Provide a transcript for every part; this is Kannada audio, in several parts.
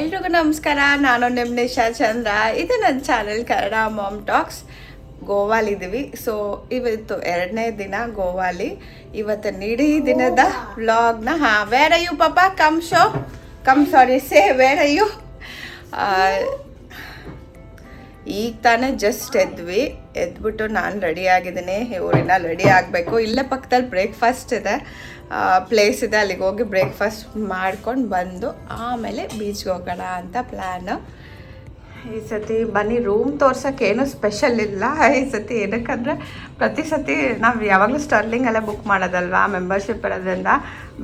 ಎಲ್ರಿಗೂ ನಮಸ್ಕಾರ. ನಾನು ನಿಮ್ಮ ನಿಶಾ ಚಂದ್ರ. ಇದು ನನ್ನ ಚಾನೆಲ್ ಕನ್ನಡ ಮಾಮ್ ಟಾಕ್ಸ್. ಗೋವಾಲಿದ್ದೀವಿ ಸೊ ಇವತ್ತು ಎರಡನೇ ದಿನ ಗೋವಾಲಿ. ಇವತ್ತು ಇಡೀ ದಿನದ ವ್ಲಾಗ್ನ ಹಾಂ ವೇರ್ ಯು ಪಾಪ come show come sorry say where you ಈಗ ತಾನೇ ಜಸ್ಟ್ ಎದ್ವಿ. ಎದ್ಬಿಟ್ಟು ನಾನು ರೆಡಿ ಆಗಿದ್ದೀನಿ. ಇವರಿನ್ನ ರೆಡಿ ಆಗಬೇಕು. ಇಲ್ಲೇ ಪಕ್ಕದಲ್ಲಿ ಬ್ರೇಕ್ಫಾಸ್ಟ್ ಇದೆ. ಪ್ಲೇಸ್ ಇದೆ, ಅಲ್ಲಿಗೆ ಹೋಗಿ ಬ್ರೇಕ್ಫಾಸ್ಟ್ ಮಾಡ್ಕೊಂಡು ಬಂದು ಆಮೇಲೆ ಬೀಚ್ಗೆ ಹೋಗೋಣ ಅಂತ ಪ್ಲ್ಯಾನು ಈ ಸತಿ ಬನ್ನಿ ರೂಮ್ ತೋರ್ಸೋಕೆ ಏನೂ ಸ್ಪೆಷಲ್ ಇಲ್ಲ. ಈ ಸತಿ ಏನಕ್ಕಂದ್ರೆ ಪ್ರತಿ ಸತಿ ನಾವು ಯಾವಾಗಲೂ ಸ್ಟರ್ಲಿಂಗ್ ಎಲ್ಲ ಬುಕ್ ಮಾಡೋದಲ್ವಾ ಮೆಂಬರ್ಶಿಪ್ ಇರೋದ್ರಿಂದ.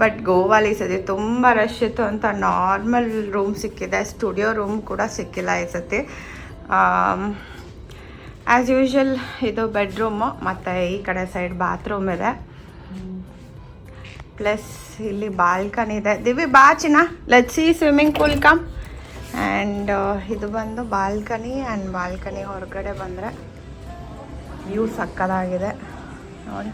ಬಟ್ ಗೋವಾಲಿ ಈ ಸತಿ ತುಂಬ ರಶ್ ಇತ್ತು ಅಂತ ನಾರ್ಮಲ್ ರೂಮ್ ಸಿಕ್ಕಿದೆ. ಸ್ಟುಡಿಯೋ ರೂಮ್ ಕೂಡ ಸಿಕ್ಕಿಲ್ಲ ಈ ಸತಿ. ಆ್ಯಸ್ ಯೂಶ್ವಲ್ ಇದು ಬೆಡ್ರೂಮು ಮತ್ತು ಈ ಕಡೆ ಸೈಡ್ ಬಾತ್ರೂಮ್ ಇದೆ. ಪ್ಲಸ್ ಇಲ್ಲಿ ಬಾಲ್ಕನಿ ಇದೆ. Divi ಬಾಚಿನ let see swimming pool come and ಇದು ಬಂದು ಬಾಲ್ಕನಿ ಆ್ಯಂಡ್ ಬಾಲ್ಕನಿ ಹೊರಗಡೆ ಬಂದರೆ ವ್ಯೂ ಸಕ್ಕದಾಗಿದೆ. ನೋಡಿ.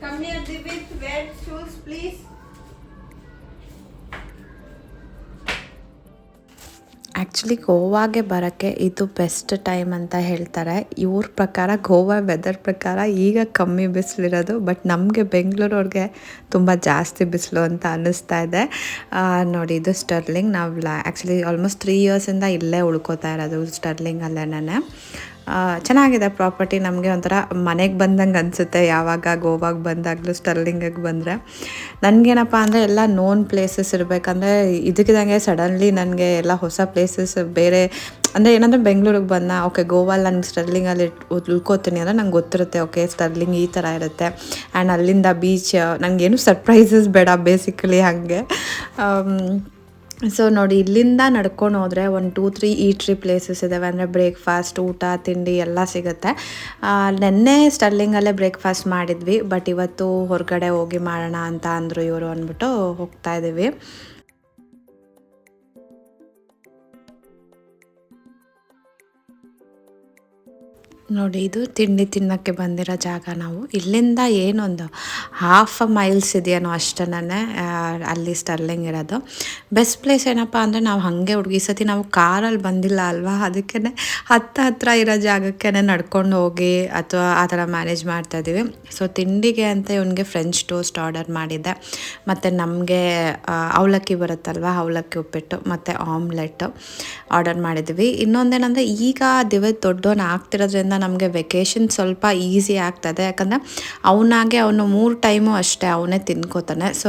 Come here, Divit. Wear shoes, please. Actually ಗೋವಾಗೆ ಬರೋಕ್ಕೆ ಇದು ಬೆಸ್ಟ್ ಟೈಮ್ ಅಂತ ಹೇಳ್ತಾರೆ. ಇವ್ರ ಪ್ರಕಾರ, ಗೋವಾ ವೆದರ್ ಪ್ರಕಾರ ಈಗ ಕಮ್ಮಿ ಬಿಸಿಲಿರೋದು ಬಟ್ ನಮಗೆ ಬೆಂಗಳೂರವ್ರಿಗೆ ತುಂಬ ಜಾಸ್ತಿ ಬಿಸಿಲು ಅಂತ ಅನ್ನಿಸ್ತಾ ಇದೆ. ನೋಡಿ, ಇದು ಸ್ಟರ್ಲಿಂಗ್ ನಾವು ಆ್ಯಕ್ಚುಲಿ ಆಲ್ಮೋಸ್ಟ್ ತ್ರೀ ಇಯರ್ಸಿಂದ ಇಲ್ಲೇ ಉಳ್ಕೋತಾ ಇರೋದು ಸ್ಟರ್ಲಿಂಗಲ್ಲೇ ಚೆನ್ನಾಗಿದೆ ಪ್ರಾಪರ್ಟಿ. ನಮಗೆ ಒಂಥರ ಮನೆಗೆ ಬಂದಂಗೆ ಅನಿಸುತ್ತೆ. ಯಾವಾಗ ಗೋವಾಗೆ ಬಂದಾಗಲೂ, ಸ್ಟರ್ಲಿಂಗಿಗೆ ಬಂದರೆ. ನನಗೇನಪ್ಪ ಅಂದರೆ ಎಲ್ಲ ನೋನ್ ಪ್ಲೇಸಸ್ ಇರಬೇಕಂದ್ರೆ ಇದಕ್ಕಿದಂಗೆ ಸಡನ್ಲಿ ನನಗೆ ಎಲ್ಲ ಹೊಸ ಪ್ಲೇಸಸ್ ಬೇರೆ, ಅಂದರೆ ಏನಂದರೆ ಬೆಂಗಳೂರಿಗೆ ಬಂದ, ಓಕೆ, ಗೋವಾಲ್ ನಾನು ಸ್ಟರ್ಲಿಂಗಲ್ಲಿ ಉಳ್ಕೋತೀನಿ ಅಂದರೆ ನಂಗೆ ಗೊತ್ತಿರುತ್ತೆ, ಓಕೆ, ಸ್ಟರ್ಲಿಂಗ್ ಈ ಥರ ಇರುತ್ತೆ. ಆ್ಯಂಡ್ ಅಲ್ಲಿಂದ ಬೀಚ್ ನನಗೇನು ಸರ್ಪ್ರೈಸಸ್ ಬೇಡ ಬೇಸಿಕಲಿ ಹಾಗೆ. ಸೊ ನೋಡಿ, ಇಲ್ಲಿಂದ ನಡ್ಕೊಂಡು ಹೋದರೆ ಒಂದು ಟೂ ತ್ರೀ ಈಟ್ರಿ ಪ್ಲೇಸಸ್ ಇದ್ದಾವೆ ಅಂದರೆ ಬ್ರೇಕ್ಫಾಸ್ಟ್ ಊಟ, ತಿಂಡಿ ಎಲ್ಲ ಸಿಗುತ್ತೆ. ನೆನ್ನೆ ಸ್ಟರ್ಲಿಂಗಲ್ಲೇ ಬ್ರೇಕ್ಫಾಸ್ಟ್ ಮಾಡಿದ್ವಿ ಬಟ್ ಇವತ್ತು ಹೊರಗಡೆ ಹೋಗಿ ಮಾಡೋಣ ಅಂತ ಅಂದರು ಇವರು ಅಂದ್ಬಿಟ್ಟು ಹೋಗ್ತಾ ಇದ್ದೀವಿ ನೋಡಿ, ಇದು ತಿಂಡಿ ತಿನ್ನೋಕ್ಕೆ ಬಂದಿರೋ ಜಾಗ ನಾವು. ಇಲ್ಲಿಂದ ಏನೊಂದು ಹಾಫ್ ಮೈಲ್ಸ್ ಇದೆಯೇನೋ ಅಷ್ಟನೇ ಅಲ್ಲಿ ಸ್ಟರ್ಲಿಂಗ್ ಇರೋದು. ಬೆಸ್ಟ್ ಪ್ಲೇಸ್ ಏನಪ್ಪ ಅಂದರೆ ನಾವು ಹಾಗೆ ಹುಡುಗಿ ಸತಿ ನಾವು ಕಾರಲ್ಲಿ ಬಂದಿಲ್ಲ ಅಲ್ವಾ? ಅದಕ್ಕೇ ಹತ್ತ ಹತ್ರ ಇರೋ ಜಾಗಕ್ಕೆ ನಡ್ಕೊಂಡು ಹೋಗಿ ಅಥವಾ ಆ ಥರ ಮ್ಯಾನೇಜ್ ಮಾಡ್ತಾ ಇದ್ದೀವಿ. ಸೊ ತಿಂಡಿಗೆ ಅಂತ ಇವನಿಗೆ ಫ್ರೆಂಚ್ ಟೋಸ್ಟ್ ಆರ್ಡರ್ ಮಾಡಿದ್ದೆ. ಮತ್ತು ನಮಗೆ ಅವಲಕ್ಕಿ ಬರುತ್ತಲ್ವ? ಅವಲಕ್ಕಿ ಉಪ್ಪಿಟ್ಟು, ಮತ್ತು ಆಮ್ಲೆಟ್ ಆರ್ಡರ್ ಮಾಡಿದ್ವಿ ಇನ್ನೊಂದೇನಂದರೆ ಈಗ ದಿವ್ಯ ದೊಡ್ಡವನ್ನ ಆಗ್ತಿರೋದ್ರಿಂದ ನಮಗೆ ವೆಕೇಶನ್ ಸ್ವಲ್ಪ ಈಸಿ ಆಗ್ತದೆ. ಯಾಕಂದರೆ ಅವನಾಗೆ ಅವನು ಮೂರು ಟೈಮು ಅಷ್ಟೇ ಅವನೇ ತಿನ್ಕೋತಾನೆ. ಸೊ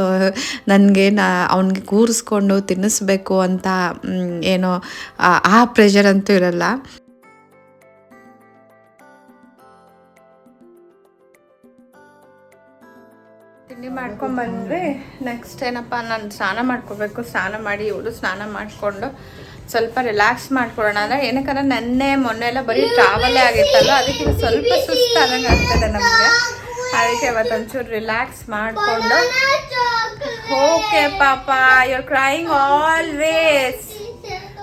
ನನಗೆ ನಾ ಅವನಿಗೆ ಕೂರಿಸ್ಕೊಂಡು ತಿನ್ನಿಸ್ಬೇಕು ಅಂತ ಏನೋ, ಆ- ಪ್ರೆಷರ್ ಅಂತೂ ಇರಲ್ಲ. ತಿಂಡಿ ಮಾಡ್ಕೊಂಡು ಬಂದ್ವಿ. ನೆಕ್ಸ್ಟ್ ಏನಪ್ಪ, ನಾನು ಸ್ನಾನ ಮಾಡ್ಕೋಬೇಕು. ಸ್ನಾನ ಮಾಡಿ ಇವಳು ಸ್ನಾನ ಮಾಡಿಕೊಂಡು ಸ್ವಲ್ಪ ರಿಲ್ಯಾಕ್ಸ್ ಮಾಡ್ಕೊಳ್ಳೋಣ ಅಂದರೆ ಏನಕ್ಕಂದ್ರೆ ನೆನ್ನೆ ಮೊನ್ನೆ ಎಲ್ಲ ಬರೀ ಟ್ರಾವೆಲೇ ಆಗಿತ್ತಲ್ಲ ಅದಕ್ಕೆ ಸ್ವಲ್ಪ ಸುಸ್ತಾದಂಗೆ ಆಗ್ತದೆ ನಮಗೆ. ಅದಕ್ಕೆ ಇವತ್ತು ಒಂಚೂರು ರಿಲ್ಯಾಕ್ಸ್ ಮಾಡಿಕೊಂಡು ಓಕೆ ಪಾಪ ಯುವರ್ ಕ್ರೈಂಗ್ ಆಲ್ವೇಸ್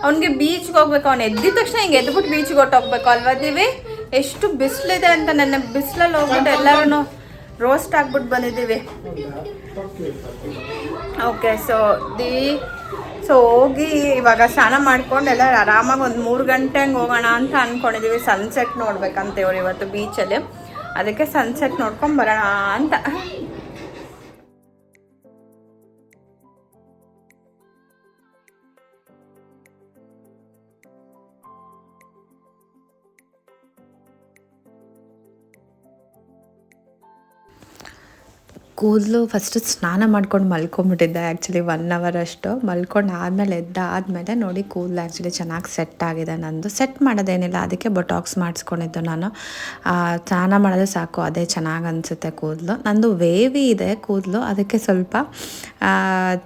ಅವ್ನಿಗೆ ಬೀಚ್ಗೆ ಹೋಗ್ಬೇಕು ಅವ್ನು ಎದ್ದಿದ ತಕ್ಷಣ ಹಿಂಗೆ ಎದ್ಬಿಟ್ಟು ಬೀಚ್ಗೆ ಹೊಟ್ಟೋಗ್ಬೇಕು ಅಲ್ವಾ ದಿವಿ? ಎಷ್ಟು ಬಿಸಿಲಿದೆ ಅಂತ ನನ್ನ ಬಿಸಿಲಲ್ಲಿ ಹೋಗ್ಬಿಟ್ಟು ಎಲ್ಲರೂ ರೋಸ್ಟ್ ಆಗ್ಬಿಟ್ಟು ಬಂದಿದ್ದೀವಿ. ಓಕೆ ಸೊ ದಿ ಸೊ ಹೋಗಿ ಇವಾಗ ಸ್ನಾನ ಮಾಡ್ಕೊಂಡು ಎಲ್ಲ ಆರಾಮಾಗಿ ಒಂದು ಮೂರು ಗಂಟೆ ಹಂಗೆ ಹೋಗೋಣ ಅಂತ ಅಂದ್ಕೊಂಡಿದ್ದೀವಿ ಸನ್ಸೆಟ್ ನೋಡ್ಬೇಕಂತ ಇವ್ರು ಇವತ್ತು ಬೀಚಲ್ಲಿ ಅದಕ್ಕೆ ಸನ್ಸೆಟ್ ನೋಡ್ಕೊಂಡು ಬರೋಣ ಅಂತ. ಕೂದಲು ಫಸ್ಟ್ ಸ್ನಾನ ಮಾಡ್ಕೊಂಡು ಮಲ್ಕೊಂಬಿಟ್ಟಿದ್ದೆ ಆ್ಯಕ್ಚುಲಿ ಒನ್ ಅವರ್ ಅಷ್ಟು. ಮಲ್ಕೊಂಡು ಆದಮೇಲೆ ಎದ್ದ ಆದಮೇಲೆ ನೋಡಿ ಕೂದಲು ಆ್ಯಕ್ಚುಲಿ ಚೆನ್ನಾಗಿ ಸೆಟ್ ಆಗಿದೆ ನಂದು. ಸೆಟ್ ಮಾಡೋದೇನಿಲ್ಲ, ಅದಕ್ಕೆ ಬೊಟಾಕ್ಸ್ ಮಾಡಿಸ್ಕೊಂಡಿದ್ದು ನಾನು. ಸ್ನಾನ ಮಾಡಿದ್ರೆ ಸಾಕು, ಅದೇ ಚೆನ್ನಾಗಿ ಅನಿಸುತ್ತೆ ಕೂದಲು. ನಂದು ವೇವಿ ಇದೆ ಕೂದಲು, ಅದಕ್ಕೆ ಸ್ವಲ್ಪ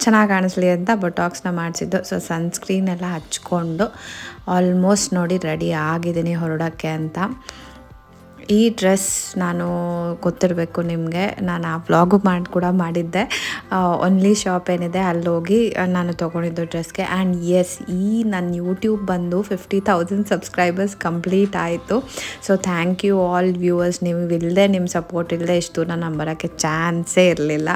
ಚೆನ್ನಾಗಿ ಕಾಣಿಸ್ಲಿ ಅಂತ ಬೊಟಾಕ್ಸ್ನ ಮಾಡಿಸಿದ್ದು. ಸೊ ಸನ್ಸ್ಕ್ರೀನ್ ಎಲ್ಲ ಹಚ್ಕೊಂಡು ಆಲ್ಮೋಸ್ಟ್ ನೋಡಿ ರೆಡಿ ಆಗಿದ್ದೀನಿ ಹೊರಡೋಕ್ಕೆ ಅಂತ. ಈ ಡ್ರೆಸ್ ನಾನು ಗೊತ್ತಿರಬೇಕು ನಿಮಗೆ. ನಾನು ಆ ವ್ಲಾಗು ಮಾಡಿ ಕೂಡ ಮಾಡಿದ್ದೆ. ಓನ್ಲಿ ಶಾಪ್ ಏನಿದೆ ಅಲ್ಲಿ ಹೋಗಿ ನಾನು ತೊಗೊಂಡಿದ್ದು ಡ್ರೆಸ್ಗೆ. ಆ್ಯಂಡ್ ಎಸ್ ಈ ನನ್ನ ಯೂಟ್ಯೂಬ್ ಬಂದು ಫಿಫ್ಟಿ ತೌಸಂಡ್ ಸಬ್ಸ್ಕ್ರೈಬರ್ಸ್ ಕಂಪ್ಲೀಟ್ ಆಯಿತು. So thank you all viewers ನೀವು ಇಲ್ಲದೆ ನಿಮ್ಮ ಸಪೋರ್ಟ್ ಇಲ್ಲದೆ ಇಷ್ಟು ನಾನು ಬರೋಕ್ಕೆ ಚಾನ್ಸೇ ಇರಲಿಲ್ಲ.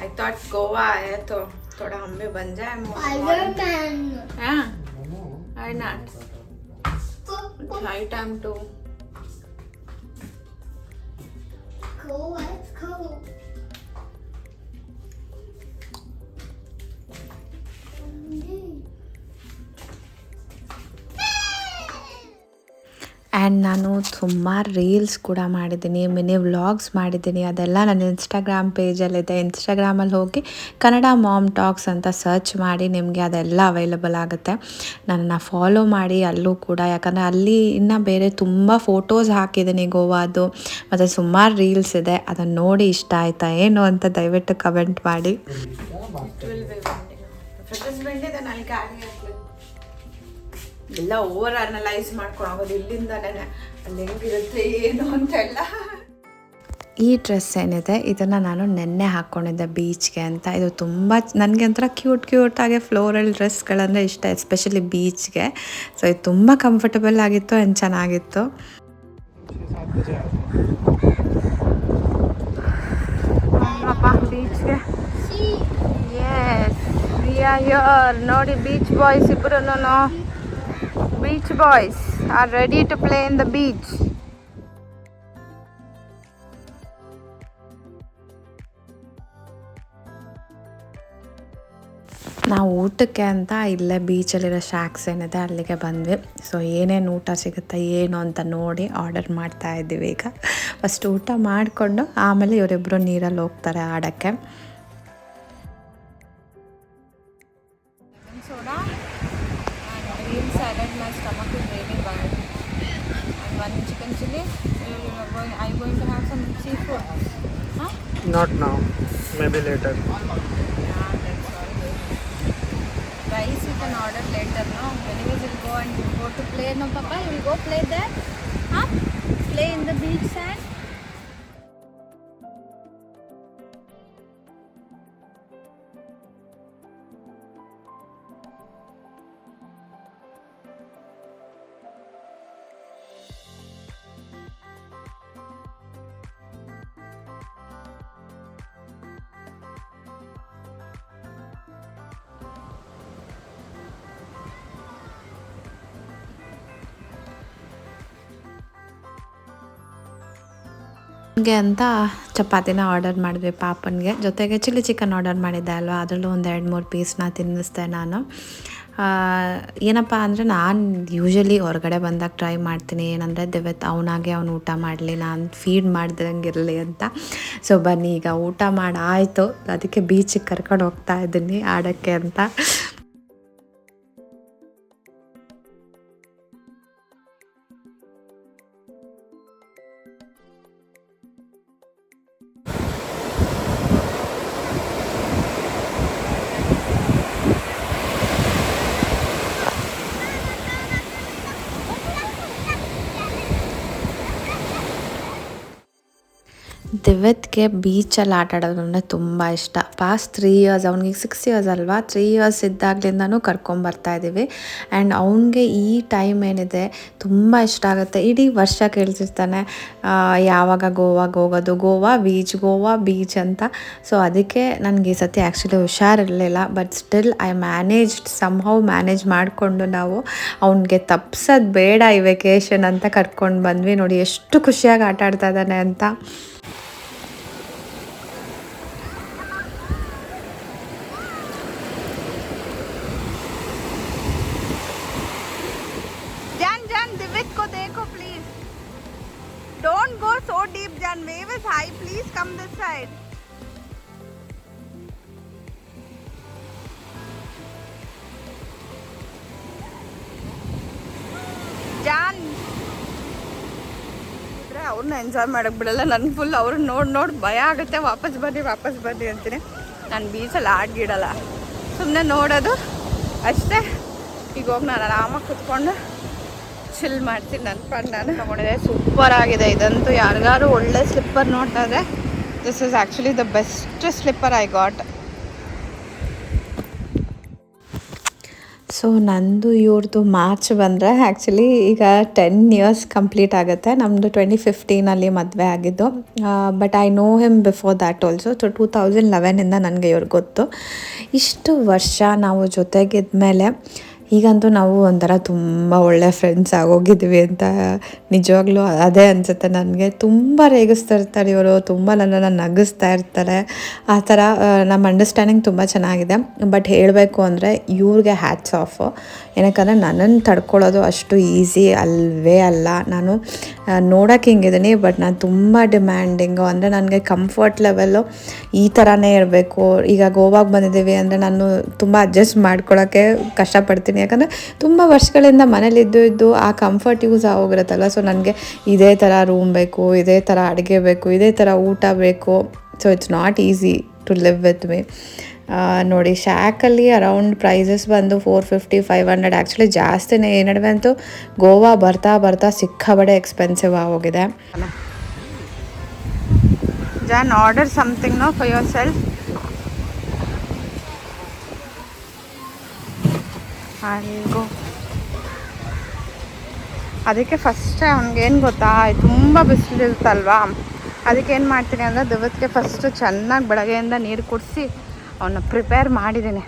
I thought Goa है तो थोड़ा हम भी बन जाए I not high time to and ನಾನು ಸುಮಾರು ರೀಲ್ಸ್ ಕೂಡ ಮಾಡಿದ್ದೀನಿ ಮಿನಿ ವ್ಲಾಗ್ಸ್ ಮಾಡಿದ್ದೀನಿ. ಅದೆಲ್ಲ ನನ್ನ ಇನ್ಸ್ಟಾಗ್ರಾಮ್ ಪೇಜಲ್ಲಿದೆ ಇನ್ಸ್ಟಾಗ್ರಾಮಲ್ಲಿ ಹೋಗಿ ಕನ್ನಡ ಮಾಮ್ ಟಾಕ್ಸ್ ಅಂತ ಸರ್ಚ್ ಮಾಡಿ ನಿಮಗೆ ಅದೆಲ್ಲ ಅವೈಲಬಲ್ ಆಗುತ್ತೆ. ನನ್ನನ್ನು ಫಾಲೋ ಮಾಡಿ ಅಲ್ಲೂ ಕೂಡ. ಯಾಕಂದರೆ ಅಲ್ಲಿ ಇನ್ನು ಬೇರೆ ತುಂಬ ಫೋಟೋಸ್ ಹಾಕಿದ್ದೀನಿ ಗೋವಾದು. ಮತ್ತು ಸುಮಾರು ರೀಲ್ಸ್ ಇದೆ. ಅದನ್ನು ನೋಡಿ ಇಷ್ಟ ಆಯಿತಾ, ಏನು ಅಂತ ದಯವಿಟ್ಟು ಕಮೆಂಟ್ ಮಾಡಿ. ಎಲ್ಲ ಓವರ್ ಅನಲೈಸ್ ಮಾಡ್ಕೊಂಡು ಹೋಗೋದು ಇಲ್ಲಿಂದನೇ ಅಲ್ಲಿ ಹೆಂಗಿರುತ್ತೆ, ಏನು ಅಂತೆಲ್ಲ. ಈ ಡ್ರೆಸ್ ಏನಿದೆ, ಇದನ್ನು ನಾನು ನೆನ್ನೆ ಹಾಕ್ಕೊಂಡಿದ್ದೆ ಬೀಚ್ಗೆ ಅಂತ. ಇದು ತುಂಬ ನನಗೆ ಒಂಥರ ಕ್ಯೂಟ್ ಕ್ಯೂಟ್ ಕ್ಯೂಟಾಗಿ ಫ್ಲೋರಲ್ ಡ್ರೆಸ್ಗಳಂದರೆ ಇಷ್ಟ ಎಸ್ಪೆಷಲಿ ಬೀಚ್ಗೆ ಸೊ ಇದು ತುಂಬ ಕಂಫರ್ಟಬಲ್ ಆಗಿತ್ತು ಆ್ಯಂಡ್ ಚೆನ್ನಾಗಿತ್ತು. ಬೀಚ್ಗೆ ನೋಡಿ ಬೀಚ್ ಬಾಯ್ಸ್ ಇಬ್ಬರು beach boys are ready to play in the beach ನಾವು ಊಟಕ್ಕೆ ಅಂತ ಇಲ್ಲೇ ಬೀಚಲ್ಲಿರೋ ಶಾಕ್ಸ್ ಏನಿದೆ ಅಲ್ಲಿಗೆ ಬಂದ್ವಿ. ಸೊ ಏನೇನು ಊಟ ಸಿಗುತ್ತೆ, ಏನು ಅಂತ ನೋಡಿ ಆರ್ಡರ್ ಮಾಡ್ತಾ ಇದ್ದೀವಿ ಈಗ. ಫಸ್ಟ್ ಊಟ ಮಾಡಿಕೊಂಡು ಆಮೇಲೆ ಇವರಿಬ್ಬರು ನೀರಲ್ಲಿ ಹೋಗ್ತಾರೆ ಆಡೋಕ್ಕೆ. Not now. Maybe later. Rice you can order later, no? Anyways, you'll go and go to play, no, Papa? You will go play there? Huh? Play in the beach sand? ನನಗೆ ಅಂತ ಚಪಾತಿನ ಆರ್ಡರ್ ಮಾಡಿದ್ವಿ ಪಾಪನಿಗೆ. ಜೊತೆಗೆ ಚಿಲ್ಲಿ ಚಿಕನ್ ಆರ್ಡರ್ ಮಾಡಿದ್ದೆ ಅಲ್ವಾ? ಅದರಲ್ಲೂ ಒಂದು ಎರಡು ಮೂರು ಪೀಸ್ನ ತಿನ್ನಿಸ್ದೆ ನಾನು. ಏನಪ್ಪ ಅಂದರೆ ನಾನು ಯೂಶಲಿ ಹೊರಗಡೆ ಬಂದಾಗ ಟ್ರೈ ಮಾಡ್ತೀನಿ. ಏನಂದರೆ ದಿವತ್ ಅವನಾಗೆ ಅವನು ಊಟ ಮಾಡಲಿ, ನಾನು ಫೀಡ್ ಮಾಡ್ದಂಗಿರಲಿ ಅಂತ. ಸೊ ಬನ್ನಿ, ಈಗ ಊಟ ಮಾಡಾಯಿತು. ಅದಕ್ಕೆ ಬೀಚಿಗೆ ಕರ್ಕೊಂಡು ಹೋಗ್ತಾ ಇದ್ದೀನಿ ಆಡೋಕ್ಕೆ ಅಂತ. ದಿವ್ಯತ್ಗೆ ಬೀಚಲ್ಲಿ ಆಟ ಆಡೋದು ಅಂದರೆ ತುಂಬ ಇಷ್ಟ. ಪಾಸ್ಟ್ ತ್ರೀ ಇಯರ್ಸ್ ಅವ್ನಿಗೆ ಸಿಕ್ಸ್ ಇಯರ್ಸ್ ಅಲ್ವಾ? ತ್ರೀ ಇಯರ್ಸ್ ಇದ್ದಾಗಲಿಂದನೂ ಕರ್ಕೊಂಬರ್ತಾ ಇದ್ದೀವಿ ಆ್ಯಂಡ್ ಅವನಿಗೆ ಈ ಟೈಮ್ ಏನಿದೆ, ತುಂಬ ಇಷ್ಟ ಆಗುತ್ತೆ. ಇಡೀ ವರ್ಷ ಕೇಳ್ತಿರ್ತಾನೆ ಯಾವಾಗ ಗೋವಾಗೆ ಹೋಗೋದು, ಗೋವಾ ಬೀಚ್ ಗೋವಾ ಬೀಚ್ ಅಂತ. ಸೊ ಅದಕ್ಕೆ ನನಗೆ ಈ ಸತಿ ಆ್ಯಕ್ಚುಲಿ ಹುಷಾರಿರಲಿಲ್ಲ. But still I managed somehow manage ಮಾಡಿಕೊಂಡು ನಾವು ಅವನಿಗೆ ತಪ್ಸೋದು ಬೇಡ ಈ ವೆಕೇಶನ್ ಅಂತ ಕರ್ಕೊಂಡು ಬಂದ್ವಿ. ನೋಡಿ, ಎಷ್ಟು ಖುಷಿಯಾಗಿ ಆಟ ಆಡ್ತಾ ಇದ್ದಾನೆ ಅಂತ. Jan. Wave is high. Please come this side. ಜಾನ್ ಇದ್ರೆ ಅವ್ರನ್ನ ಎಂಜಾಯ್ ಮಾಡಕ್ ಬಿಡಲ್ಲ ನನ್ನ ಫುಲ್ ಅವ್ರನ್ನ ನೋಡಿ ನೋಡಿ ಭಯ ಆಗುತ್ತೆ ವಾಪಸ್ ಬನ್ನಿ ವಾಪಸ್ ಬನ್ನಿ ಅಂತೀನಿ ನಾನು ಬೀಚಲ್ಲಿ ಆಡ್ಗಿಡಲ್ಲ ಸುಮ್ಮನೆ ನೋಡೋದು ಅಷ್ಟೇ ಈಗ ಹೋಗಿ ನಾನು ಆರಾಮಾಗಿ ಕುತ್ಕೊಂಡು ಚಿಲ್ ಮಾಡ್ತೀನಿ ನನ್ನ ಫ್ರೆಂಡ್ ನಾನು. ತಗೊಂಡಿದೆ. ಸೂಪರ್ ಆಗಿದೆ. ಇದಂತೂ ಯಾರಿಗಾರು ಒಳ್ಳೆ ಸ್ಲಿಪ್ಪರ್ ನೋಡ್ತಾ ಇದೆ this is actually the best slipper I got so ನಂದು ಇವ್ರದ್ದು ಮಾರ್ಚ್ ಬಂದರೆ ಆ್ಯಕ್ಚುಲಿ ಈಗ ಟೆನ್ ಇಯರ್ಸ್ ಕಂಪ್ಲೀಟ್ ಆಗುತ್ತೆ. ನಮ್ಮದು ಟ್ವೆಂಟಿ ಫಿಫ್ಟೀನಲ್ಲಿ ಮದುವೆ ಆಗಿದ್ದು. But I know him before that also so two thousand ಲೆವೆನಿಂದ ನನಗೆ ಇವ್ರಿಗೆ ಗೊತ್ತು. ಇಷ್ಟು ವರ್ಷ ನಾವು ಜೊತೆಗಿದ್ಮೇಲೆ ಈಗಂತೂ ನಾವು ಒಂಥರ ತುಂಬ ಒಳ್ಳೆ ಫ್ರೆಂಡ್ಸ್ ಆಗೋಗಿದ್ವಿ ಅಂತ ನಿಜವಾಗ್ಲೂ ಅದೇ ಅನಿಸುತ್ತೆ ನನಗೆ. ತುಂಬ ರೇಗಿಸ್ತಾ ಇರ್ತಾರೆ ಇವರು, ತುಂಬ ನನ್ನನ್ನು ನಗಿಸ್ತಾ ಇರ್ತಾರೆ. ಆ ಥರ ನಮ್ಮ ಅಂಡರ್ಸ್ಟ್ಯಾಂಡಿಂಗ್ ತುಂಬ ಚೆನ್ನಾಗಿದೆ. ಬಟ್ ಹೇಳಬೇಕು ಅಂದರೆ ಇವ್ರಿಗೆ ಹ್ಯಾಟ್ಸ್ ಆಫ್ ಏನಕ್ಕಂದರೆ ನನ್ನನ್ನು ತಡ್ಕೊಳ್ಳೋದು ಅಷ್ಟು ಈಸಿ ಅಲ್ವೇ ಅಲ್ಲ. ನಾನು ನೋಡೋಕೆ ಹಿಂಗಿದ್ದೀನಿ ಬಟ್ ನಾನು ತುಂಬ ಡಿಮ್ಯಾಂಡಿಂಗು ಅಂದರೆ ನನಗೆ ಕಂಫರ್ಟ್ ಲೆವೆಲ್ಲು ಈ ಥರನೇ ಇರಬೇಕು. ಈಗ ಗೋವಾಗೆ ಬಂದಿದ್ದೀವಿ ಅಂದರೆ ನಾನು ತುಂಬ ಅಡ್ಜಸ್ಟ್ ಮಾಡ್ಕೊಳ್ಳೋಕ್ಕೆ ಕಷ್ಟಪಡ್ತೀನಿ. ಯಾಕಂದರೆ ತುಂಬ ವರ್ಷಗಳಿಂದ ಮನೇಲಿದ್ದು ಇದ್ದು ಆ ಕಂಫರ್ಟ್ ಯೂಸ್ ಆಗೋಗಿರುತ್ತಲ್ಲ ಸೊ ನನಗೆ ಇದೇ ಥರ ರೂಮ್ ಬೇಕು, ಇದೇ ಥರ ಅಡುಗೆ ಬೇಕು, ಇದೇ ಥರ ಊಟ ಬೇಕು. So it's not easy to live with me ನೋಡಿ ಶಾಕಲ್ಲಿ ಅರೌಂಡ್ ಪ್ರೈಸಸ್ ಬಂದು four fifty five hundred actually ಜಾಸ್ತಿನೇ. ಈ ನಡುವೆ ಅಂತೂ ಗೋವಾ ಬರ್ತಾ ಬರ್ತಾ ಸಿಕ್ಕಾಬಡೆ ಎಕ್ಸ್ಪೆನ್ಸಿವ್ ಆಗೋಗಿದೆ. John order something no for yourself algo. ಅದಕ್ಕೆ ಫಸ್ಟ್ ಅವ್ನಿಗೇನು ಗೊತ್ತಾ? ತುಂಬ ಬಿಸಿಲಿರುತ್ತಲ್ವಾ? ಅದಕ್ಕೆ ಏನು ಮಾಡ್ತೀನಿ ಅಂದರೆ ದಿವಸಕ್ಕೆ ಫಸ್ಟು ಚೆನ್ನಾಗಿ ಬೆಳಗ್ಗೆಯಿಂದ ನೀರು ಕುಡಿಸಿ ಅವನ್ನ ಪ್ರಿಪೇರ್ ಮಾಡಿದ್ದೀನಿ.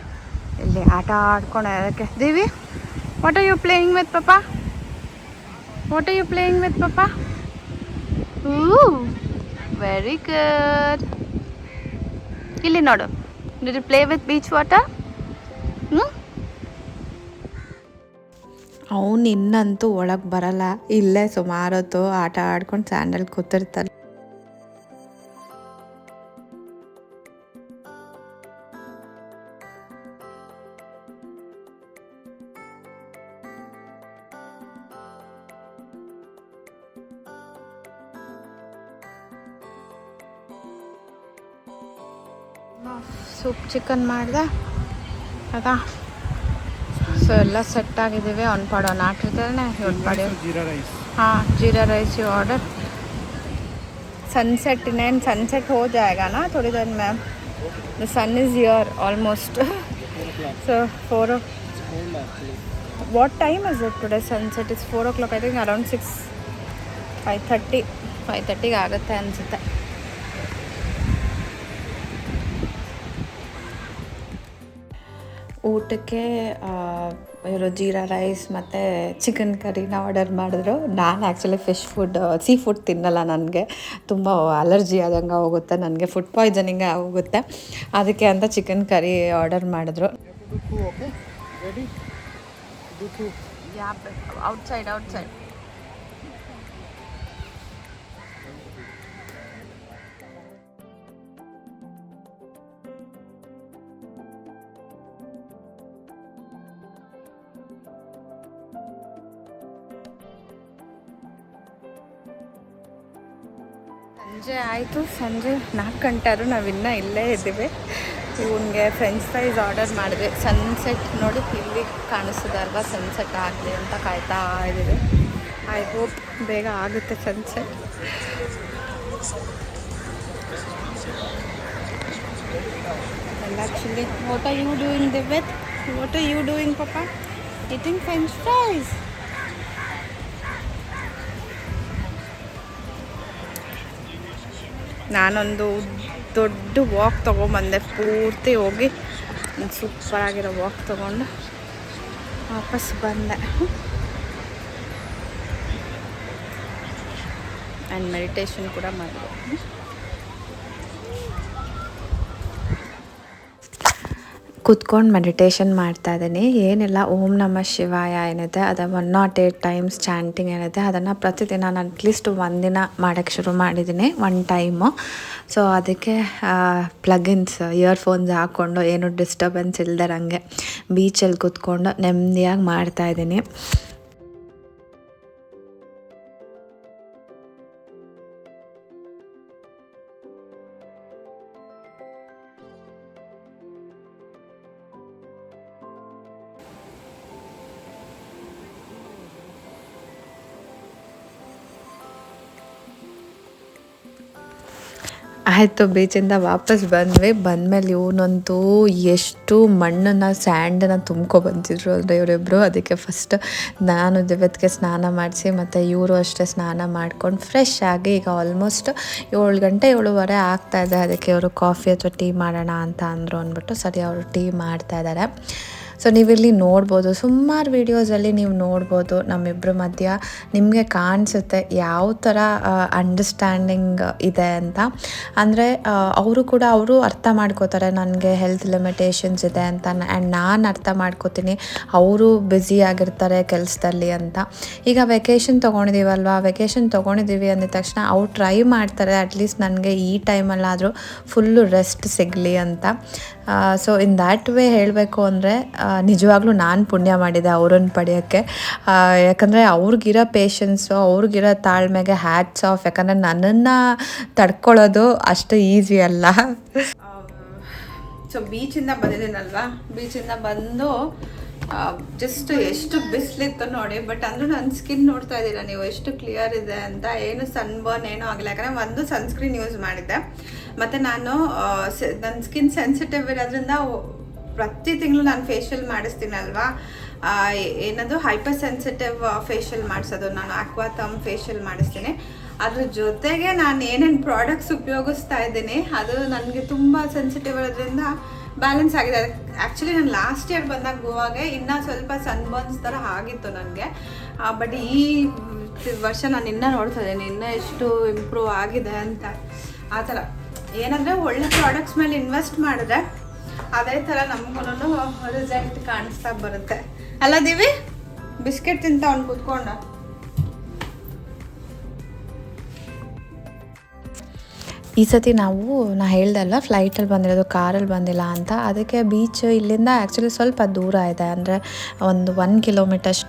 ಇಲ್ಲಿ ಆಟ ಆಡ್ಕೊಂಡು ಅದಕ್ಕೆ. Divi what are you playing with papa? What are you playing with papa? Very good ಇಲ್ಲಿ ನೋಡು ಡಿ ಪ್ಲೇ ವಿತ್ ಬೀಚ್ ವಾಟರ್ ಹ್ಞೂ ಅವ್ನು ಇನ್ನಂತೂ ಒಳಗೆ ಬರಲ್ಲ. ಇಲ್ಲೇ ಸುಮಾರು ಹೊತ್ತು ಆಟ ಆಡ್ಕೊಂಡು ಸ್ಯಾಂಡಲ್ ಕೂತಿರ್ತಾನೆ ಸೂಪ್ ಚಿಕನ್ ಮಾಡಿದೆ. ಆಯ್ತಾ ಸೊ ಎಲ್ಲ ಸೆಟ್ ಆಗಿದ್ದೀವಿ ಅವ್ನು ಪಾಡು ಅವ್ನು ಆಟಿರ್ತಾನೆ ಇವ್ನು ಪಾಡಿ ಜೀರಾ ರೈಸ್ हाँ jeera rice you order sunset Nain sunset हो जाएगा ना थोड़ी देर में the sun is here almost so four o- what time is it today sunset is four o'clock i think around six five thirty five ತರ್ಟಿಗೆ ಆಗುತ್ತೆ ಅನಿಸುತ್ತೆ ಊಟಕ್ಕೆ ಇರೋ ಜೀರಾ ರೈಸ್ ಮತ್ತು ಚಿಕನ್ ಕರಿನ ಆರ್ಡರ್ ಮಾಡಿದ್ರು. ನಾನು actually fish food seafood ತಿನ್ನಲ್ಲ ನನಗೆ. ತುಂಬ ಅಲರ್ಜಿ ಆದಂಗೆ ಹೋಗುತ್ತೆ ನನಗೆ ಫುಡ್ ಪಾಯ್ಸನಿಂಗ್ ಆಗುತ್ತೆ. ಅದಕ್ಕೆ ಅಂತ ಚಿಕನ್ ಕರಿ ಆರ್ಡರ್ ಮಾಡಿದ್ರು. ಔಟ್ಸೈಡ್ ಔಟ್ಸೈಡ್ ಆಯಿತು. ಸಂಜೆ ನಾಲ್ಕು ಗಂಟೆ ನಾವು ನಾವಿನ್ನೂ ಇಲ್ಲೇ ಇದ್ದೀವಿ. ಇವನಿಗೆ ಫ್ರೆಂಚ್ ಫ್ರೈಸ್ ಆರ್ಡರ್ ಮಾಡಿದೆ ಸನ್ಸೆಟ್ ನೋಡಿ ಇಲ್ಲಿ ಕಾಣಿಸ್ತದೆ ಅಲ್ವಾ? ಸನ್ಸೆಟ್ ಆಗಲಿ ಅಂತ ಕಾಯ್ತಾ ಇದ್ದೀವಿ. ಐ ಹೋಪ್ ಬೇಗ ಆಗುತ್ತೆ ಸನ್ಸೆಟ್ ಎಲ್ಲ actually what are you doing Divit what are you doing papa eating French fries ನಾನೊಂದು ದೊಡ್ಡ ವಾಕ್ ತೊಗೊಂಬಂದೆ. ಪೂರ್ತಿ ಹೋಗಿ ಸೂಪರಾಗಿರೋ ವಾಕ್ ತೊಗೊಂಡು ವಾಪಸ್ ಬಂದೆ. ಆ್ಯಂಡ್ ಮೆಡಿಟೇಷನ್ ಕೂಡ ಮಾಡಿದೆ. ಕುತ್ಕೊಂಡು ಮೆಡಿಟೇಷನ್ ಮಾಡ್ತಾ ಇದ್ದೀನಿ. ಏನೆಲ್ಲ, ಓಂ ನಮ ಶಿವಾಯ ಏನಿದೆ ಅದು one nought eight times chanting ಏನಿದೆ ಅದನ್ನು ಪ್ರತಿದಿನ ನಾನು ಅಟ್ಲೀಸ್ಟ್ ದಿನ ಮಾಡೋಕ್ಕೆ ಶುರು ಮಾಡಿದ್ದೀನಿ ಒನ್ ಟೈಮು ಸೊ ಅದಕ್ಕೆ ಪ್ಲಗಿನ್ಸ್ ಇಯರ್ಫೋನ್ಸ್ ಹಾಕ್ಕೊಂಡು ಏನು ಡಿಸ್ಟರ್ಬೆನ್ಸ್ ಇಲ್ದಿರಂಗೆ ಬೀಚಲ್ಲಿ ಕುತ್ಕೊಂಡು ನೆಮ್ಮದಿಯಾಗಿ ಮಾಡ್ತಾಯಿದ್ದೀನಿ ಆಯಿತು, ಬೀಚಿಂದ ವಾಪಸ್ ಬಂದ್ವಿ. ಬಂದಮೇಲೆ ಇವನಂತೂ ಎಷ್ಟು ಮಣ್ಣನ್ನು, ಸ್ಯಾಂಡನ್ನು ತುಂಬ್ಕೊ ಬಂದಿದ್ರು ಅಂದರೆ ಇವರಿಬ್ಬರು ಅದಕ್ಕೆ ಫಸ್ಟ್ ನಾನು ದಿವ್ಯತ್ಗೆ ಸ್ನಾನ ಮಾಡಿಸಿ, ಮತ್ತು ಇವರು ಅಷ್ಟೇ ಸ್ನಾನ ಮಾಡ್ಕೊಂಡು ಫ್ರೆಶ್ ಆಗಿ ಈಗ ಆಲ್ಮೋಸ್ಟ್ ಏಳು ಗಂಟೆ, ಏಳುವರೆ ಆಗ್ತಾಯಿದೆ ಅದಕ್ಕೆ ಇವರು ಕಾಫಿ ಅಥವಾ ಟೀ ಮಾಡೋಣ ಅಂತ ಅಂದರು ಅಂದ್ಬಿಟ್ಟು ಸರಿ, ಅವರು ಟೀ ಮಾಡ್ತಾ ಇದ್ದಾರೆ ಸೊ ನೀವಿಲ್ಲಿ ನೋಡ್ಬೋದು. ಸುಮಾರು ವೀಡಿಯೋಸಲ್ಲಿ ನೀವು ನೋಡ್ಬೋದು ನಮ್ಮಿಬ್ಬರ ಮಧ್ಯ ನಿಮಗೆ ಕಾಣಿಸುತ್ತೆ ಯಾವ ಥರ ಅಂಡರ್ಸ್ಟ್ಯಾಂಡಿಂಗ್ ಇದೆ ಅಂತ. ಅಂದರೆ ಅವರು ಕೂಡ ಅವರು ಅರ್ಥ ಮಾಡ್ಕೋತಾರೆ ನನಗೆ ಹೆಲ್ತ್ ಲಿಮಿಟೇಷನ್ಸ್ ಇದೆ ಅಂತ. ಆ್ಯಂಡ್ ನಾನು ಅರ್ಥ ಮಾಡ್ಕೋತೀನಿ, ಅವರು ಬ್ಯುಸಿ ಆಗಿರ್ತಾರೆ ಕೆಲಸದಲ್ಲಿ ಅಂತ. ಈಗ ವೆಕೇಷನ್ ತೊಗೊಂಡಿದ್ದೀವಲ್ವಾ ವೆಕೇಷನ್ ತೊಗೊಂಡಿದ್ದೀವಿ ಅಂದಿದ ತಕ್ಷಣ ಅವ್ರು ಟ್ರೈ ಮಾಡ್ತಾರೆ ಅಟ್ಲೀಸ್ಟ್ ನನಗೆ ಈ ಟೈಮಲ್ಲಾದರೂ ಫುಲ್ಲು ರೆಸ್ಟ್ ಸಿಗಲಿ ಅಂತ. ಸೊ ಇನ್ ದ್ಯಾಟ್ ವೇ ಹೇಳಬೇಕು ಅಂದರೆ ನಿಜವಾಗ್ಲೂ ನಾನು ಪುಣ್ಯ ಮಾಡಿದೆ ಅವರನ್ನು ಪಡೆಯೋಕ್ಕೆ. ಯಾಕಂದರೆ ಅವ್ರಿಗಿರೋ ಪೇಷನ್ಸು ಅವ್ರಿಗಿರೋ ತಾಳ್ಮೆಗೆ ಹ್ಯಾಟ್ಸ್ ಆಫ್ ಯಾಕಂದರೆ ನನ್ನನ್ನು ತಡ್ಕೊಳ್ಳೋದು ಅಷ್ಟು ಈಸಿ ಅಲ್ಲ. ಸೊ ಬೀಚಿಂದ ಬಂದಿದ್ದೀನಲ್ವಾ? ಬೀಚಿಂದ ಬಂದು ಜಸ್ಟ್ ಎಷ್ಟು ಬಿಸಿಲಿತ್ತು ನೋಡಿ ಬಟ್ ಅಂದ್ರೆ ನನ್ನ ಸ್ಕಿನ್ ನೋಡ್ತಾ ಇದ್ದೀರಾ ನೀವು? ಎಷ್ಟು ಕ್ಲಿಯರ್ ಇದೆ ಅಂತ ಏನು ಸನ್ಬರ್ನ್ ಏನೂ ಆಗಿಲ್ಲ. ಯಾಕಂದರೆ ಒಂದು ಸನ್ಸ್ಕ್ರೀನ್ ಯೂಸ್ ಮಾಡಿದ್ದೆ. ಮತ್ತು ನಾನು ನನ್ನ ಸ್ಕಿನ್ ಸೆನ್ಸಿಟಿವ್ ಇರೋದ್ರಿಂದ ಪ್ರತಿ ತಿಂಗಳು ನಾನು ಫೇಶಿಯಲ್ ಮಾಡಿಸ್ತೀನಲ್ವಾ? ಏನದು? ಹೈಪರ್ ಸೆನ್ಸಿಟಿವ್ ಫೇಶಿಯಲ್ ಮಾಡಿಸೋದು. ನಾನು ಆಕ್ವಾ ತಮ್ ಫೇಶಿಯಲ್ ಮಾಡಿಸ್ತೀನಿ. ಅದ್ರ ಜೊತೆಗೆ ನಾನು ಏನೇನು ಪ್ರಾಡಕ್ಟ್ಸ್ ಉಪಯೋಗಿಸ್ತಾ ಇದ್ದೀನಿ, ಅದು ನನಗೆ ತುಂಬ ಸೆನ್ಸಿಟಿವ್ ಇರೋದ್ರಿಂದ ಬ್ಯಾಲೆನ್ಸ್ ಆಗಿದೆ. ಆ್ಯಕ್ಚುಲಿ ನಾನು ಲಾಸ್ಟ್ ಇಯರ್ ಬಂದಾಗ ಗೋವಾಗೆ ಇನ್ನೂ ಸ್ವಲ್ಪ ಸನ್ಬರ್ನ್ಸ್ ಥರ ಆಗಿತ್ತು ನನಗೆ. ಬಟ್ ಈ ವರ್ಷ ನಾನು ಇನ್ನೂ ನೋಡ್ತಾ ಇದ್ದೀನಿ. ಇನ್ನೂ ಎಷ್ಟು ಇಂಪ್ರೂವ್ ಆಗಿದೆ ಅಂತ. ಆ ಥರ. ಏನಂದರೆ ಒಳ್ಳೆ ಪ್ರಾಡಕ್ಟ್ಸ್ ಮೇಲೆ ಇನ್ವೆಸ್ಟ್ ಮಾಡಿದ್ರೆ ಅದೇ ಥರ ನಮಗೂ ರಿಸಲ್ಟ್ ಕಾಣಿಸ್ತಾ ಬರುತ್ತೆ. ಅಲ್ಲ ದಿವಿ ಬಿಸ್ಕೆಟ್ ತಿಂತ ಅವ್ನು ಕೂತ್ಕೊಂಡ? ಈ ಸತಿ ನಾವು, ನಾ ಹೇಳ್ದಲ್ಲ ಫ್ಲೈಟಲ್ಲಿ ಬಂದಿರೋದು ಕಾರಲ್ಲಿ ಬಂದಿಲ್ಲ ಅಂತ. ಅದಕ್ಕೆ ಬೀಚ್ ಇಲ್ಲಿಂದ ಆ್ಯಕ್ಚುಲಿ ಸ್ವಲ್ಪ ದೂರ ಇದೆ. ಅಂದರೆ ಒಂದು ಒನ್ ಕಿಲೋಮೀಟರ್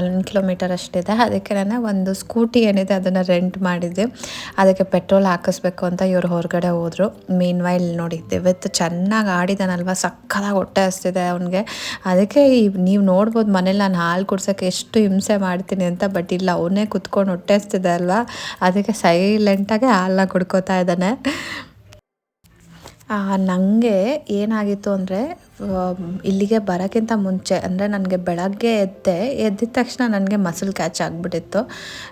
ಒನ್ ಕಿಲೋಮೀಟರ್ ಅಷ್ಟಿದೆ. ಅದಕ್ಕೆ ನಾನು ಒಂದು ಸ್ಕೂಟಿ ಏನಿದೆ ಅದನ್ನು ರೆಂಟ್ ಮಾಡಿದ್ದೆ. ಅದಕ್ಕೆ ಪೆಟ್ರೋಲ್ ಹಾಕಿಸ್ಬೇಕು ಅಂತ ಇವರು ಹೊರಗಡೆ ಹೋದರು. ಮೀನ್ ವೈಲ್ ನೋಡಿ ವಿತ್ ಚೆನ್ನಾಗಿ ಆಡಿದಾನಲ್ವ. ಸಕ್ಕದಾಗಿ ಹೊಟ್ಟೆ ಹಸ್ತಿದೆ ಅವನಿಗೆ. ಅದಕ್ಕೆ ನೀವು ನೋಡ್ಬೋದು ಮನೇಲಿ ನಾನು ಹಾಲು ಕುಡ್ಸೋಕ್ಕೆ ಎಷ್ಟು ಹಿಂಸೆ ಮಾಡ್ತೀನಿ ಅಂತ ಬಟ್ ಇಲ್ಲ, ಅವನೇ ಕುತ್ಕೊಂಡು ಹೊಟ್ಟೆ ಹಸ್ತಿದೆ ಅಲ್ವಾ. ಅದಕ್ಕೆ ಸೈಲೆಂಟಾಗಿ ಹಾಲನ್ನ ಕುಡ್ಕೋತಾ ಇದ್ದಾನೆ. ನನಗೆ ಏನಾಗಿತ್ತು ಅಂದರೆ ಇಲ್ಲಿಗೆ ಬರೋಕ್ಕಿಂತ ಮುಂಚೆ, ಅಂದರೆ ನನಗೆ ಬೆಳಗ್ಗೆ ಎದ್ದೆ, ಎದ್ದಿದ ತಕ್ಷಣ ನನಗೆ ಮಸಲ್ ಕ್ಯಾಚ್ ಆಗಿಬಿಟ್ಟಿತ್ತು.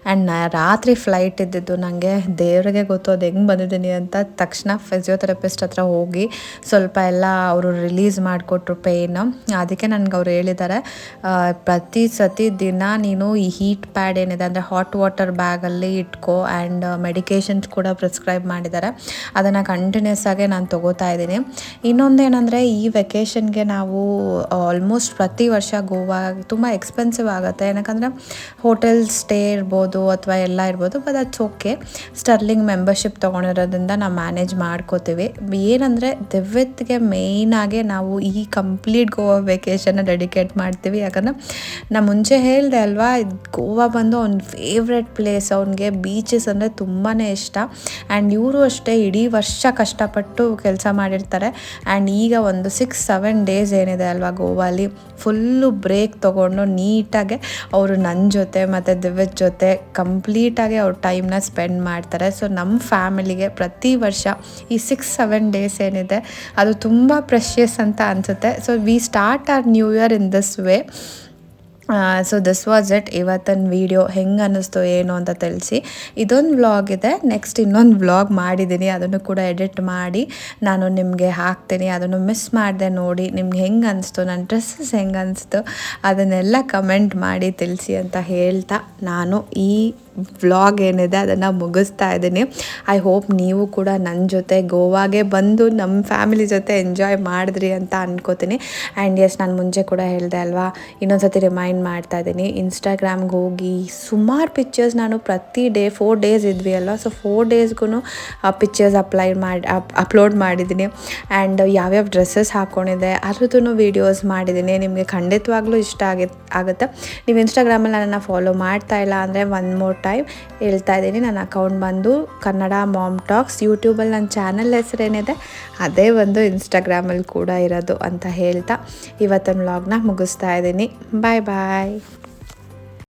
ಆ್ಯಂಡ್ ರಾತ್ರಿ ಫ್ಲೈಟ್ ಇದ್ದಿದ್ದು ನನಗೆ ದೇವರಿಗೆ ಗೊತ್ತು, ಅದು ಹೆಂಗೆ ಬಂದಿದ್ದೀನಿ ಅಂತ ತಕ್ಷಣ ಫಿಸಿಯೋಥೆರಪಿಸ್ಟ್ ಹತ್ರ ಹೋಗಿ ಸ್ವಲ್ಪ ಎಲ್ಲ ಅವರು ರಿಲೀಸ್ ಮಾಡಿಕೊಟ್ರು ಪೇಯ್ನು ಅದಕ್ಕೆ ನನಗೆ ಅವ್ರು ಹೇಳಿದ್ದಾರೆ ಪ್ರತಿ ಸತಿ ದಿನ ನೀನು ಈ ಹೀಟ್ ಪ್ಯಾಡ್ ಏನಿದೆ, ಅಂದರೆ ಹಾಟ್ ವಾಟರ್ ಬ್ಯಾಗಲ್ಲಿ ಇಟ್ಕೋ ಆ್ಯಂಡ್ ಮೆಡಿಕೇಷನ್ಸ್ ಕೂಡ ಪ್ರಿಸ್ಕ್ರೈಬ್ ಮಾಡಿದ್ದಾರೆ. ಅದನ್ನು ಕಂಟಿನ್ಯೂಸ್ ಆಗಿ ನಾನು ತೊಗೋತಾ ಇದ್ದೀನಿ. ಇನ್ನೊಂದೇನೆಂದರೆ ಈ ವೆಕೇಷನ್ಗೆ ನಾವು ಆಲ್ಮೋಸ್ಟ್ ಪ್ರತಿ ವರ್ಷ ಗೋವಾ ತುಂಬ ಎಕ್ಸ್ಪೆನ್ಸಿವ್ ಆಗುತ್ತೆ. ಏನಕ್ಕಂದ್ರೆ ಹೋಟೆಲ್ ಸ್ಟೇ ಇರ್ಬೋದು ಅಥವಾ ಎಲ್ಲ ಇರ್ಬೋದು ಬಟ್ ಅದು ಓಕೆ ಸ್ಟರ್ಲಿಂಗ್ ಮೆಂಬರ್ಶಿಪ್ ತೊಗೊಂಡಿರೋದ್ರಿಂದ ನಾವು ಮ್ಯಾನೇಜ್ ಮಾಡ್ಕೋತೀವಿ. ಏನಂದರೆ ದಿವ್ಯತ್ಗೆ ಮೇಯ್ನಾಗೆ ನಾವು ಈ ಕಂಪ್ಲೀಟ್ ಗೋವಾ ವೆಕೇಷನ್ನ ಡೆಡಿಕೇಟ್ ಮಾಡ್ತೀವಿ. ಯಾಕಂದರೆ ನಾ ಮುಂಚೆ ಹೇಳಿದೆ ಅಲ್ವಾ, ಗೋವಾ ಬಂದು ಅವ್ನ ಫೇವ್ರೆಟ್ ಪ್ಲೇಸ್ ಅವ್ನಿಗೆ ಬೀಚಸ್ ಅಂದರೆ ತುಂಬಾ ಇಷ್ಟ. ಆ್ಯಂಡ್ ಇವರು ಅಷ್ಟೇ ಇಡೀ ವರ್ಷ ಕಷ್ಟಪಟ್ಟು ಕೆಲಸ ಮಾಡಿರ್ತಾರೆ. ಆ್ಯಂಡ್ ಈಗ ಒಂದು ಸಿಕ್ಸ್ ಡೇಸ್ ಏನಿದೆ ಅಲ್ವಾ ಗೋವಾಲಿ? ಫುಲ್ಲು ಬ್ರೇಕ್ ತೊಗೊಂಡು ನೀಟಾಗೆ ಅವರು ನನ್ನ ಜೊತೆ ಮತ್ತು ದಿವ್ಯದ ಜೊತೆ ಕಂಪ್ಲೀಟಾಗಿ ಅವ್ರ ಟೈಮ್ನ ಸ್ಪೆಂಡ್ ಮಾಡ್ತಾರೆ. ಸೊ ನಮ್ಮ ಫ್ಯಾಮಿಲಿಗೆ ಪ್ರತಿ ವರ್ಷ ಈ ಸಿಕ್ಸ್ ಸೆವೆನ್ ಡೇಸ್ ಏನಿದೆ, ಅದು ತುಂಬ ಪ್ರೆಷಿಯಸ್ ಅಂತ ಅನಿಸುತ್ತೆ. So we start our new year in this way so this was it ಇವತ್ತಿನ ವೀಡಿಯೋ ಹೆಂಗೆ ಅನ್ನಿಸ್ತು, ಏನು ಅಂತ ತಿಳಿಸಿ. ಇದೊಂದು ವ್ಲಾಗ್ ಇದೆ. ನೆಕ್ಸ್ಟ್ ಇನ್ನೊಂದು ವ್ಲಾಗ್ ಮಾಡಿದ್ದೀನಿ ಅದನ್ನು ಕೂಡ ಎಡಿಟ್ ಮಾಡಿ ನಾನು ನಿಮಗೆ ಹಾಕ್ತೀನಿ. ಅದನ್ನು ಮಿಸ್ ಮಾಡಿದೆ ನೋಡಿ ನಿಮ್ಗೆ ಹೆಂಗೆ ಅನಿಸ್ತು ನನ್ನ ಡ್ರೆಸ್ಸಸ್ ಹೆಂಗೆ ಅನಿಸ್ತು, ಅದನ್ನೆಲ್ಲ ಕಮೆಂಟ್ ಮಾಡಿ ತಿಳಿಸಿ ಅಂತ ಹೇಳ್ತಾ ನಾನು ಈ ವ್ಲಾಗ್ ಏನಿದೆ ಅದನ್ನು ಮುಗಿಸ್ತಾ ಇದ್ದೀನಿ. ಐ ಹೋಪ್ ನೀವು ಕೂಡ ನನ್ನ ಜೊತೆ ಗೋವಾಗೆ ಬಂದು ನಮ್ಮ ಫ್ಯಾಮಿಲಿ ಜೊತೆ ಎಂಜಾಯ್ ಮಾಡಿದ್ರಿ ಅಂತ ಅಂದ್ಕೋತೀನಿ ಆ್ಯಂಡ್ ಎಸ್ ನಾನು ಮುಂಚೆ ಕೂಡ ಹೇಳಿದೆ ಅಲ್ವಾ ಇನ್ನೊಂದು ಸತಿ ರಿಮೈಂಡ್ ಮಾಡ್ತಾ ಇದ್ದೀನಿ. ಇನ್ಸ್ಟಾಗ್ರಾಮ್ಗೆ ಹೋಗಿ ಸುಮಾರು ಪಿಕ್ಚರ್ಸ್ ನಾನು ಪ್ರತಿ ಡೇ ಫೋರ್ ಡೇಸ್ ಇದ್ವಿ ಅಲ್ವಾ ಸೊ ಫೋರ್ ಡೇಸ್ಗೂ ಪಿಕ್ಚರ್ಸ್ ಅಪ್ಲೈ ಮಾಡಿ ಅಪ್ಲೋಡ್ ಮಾಡಿದ್ದೀನಿ. ಆ್ಯಂಡ್ ಯಾವ್ಯಾವ ಡ್ರೆಸ್ಸಸ್ ಹಾಕ್ಕೊಂಡಿದೆ ಅದ್ರದ್ದು ವೀಡಿಯೋಸ್ ಮಾಡಿದ್ದೀನಿ. ನಿಮಗೆ ಖಂಡಿತವಾಗ್ಲೂ ಇಷ್ಟ ಆಗಿ, ಆಗುತ್ತೆ. ನೀವು ಇನ್ಸ್ಟಾಗ್ರಾಮಲ್ಲಿ ನನ್ನನ್ನು ಫಾಲೋ ಮಾಡ್ತಾ ಇಲ್ಲ ಅಂದರೆ ಒನ್ ಮೋರ್ ಟೈಮ್ ಹೇಳ್ತಾ ಇದ್ದೀನಿ. ನನ್ನ ಅಕೌಂಟ್ ಬಂದು ಕನ್ನಡ ಮಾಮ್ ಟಾಕ್ಸ್ ಯೂಟ್ಯೂಬಲ್ಲಿ ನನ್ನ ಚಾನಲ್ ಹೆಸರೇನಿದೆ ಅದೇ ಒಂದು ಇನ್ಸ್ಟಾಗ್ರಾಮಲ್ಲಿ ಕೂಡ ಇರೋದು ಅಂತ ಹೇಳ್ತಾ ಇವತ್ತಿನ ವ್ಲಾಗ್ನ ಮುಗಿಸ್ತಾ ಇದ್ದೀನಿ. ಬಾಯ್ ಬಾಯ್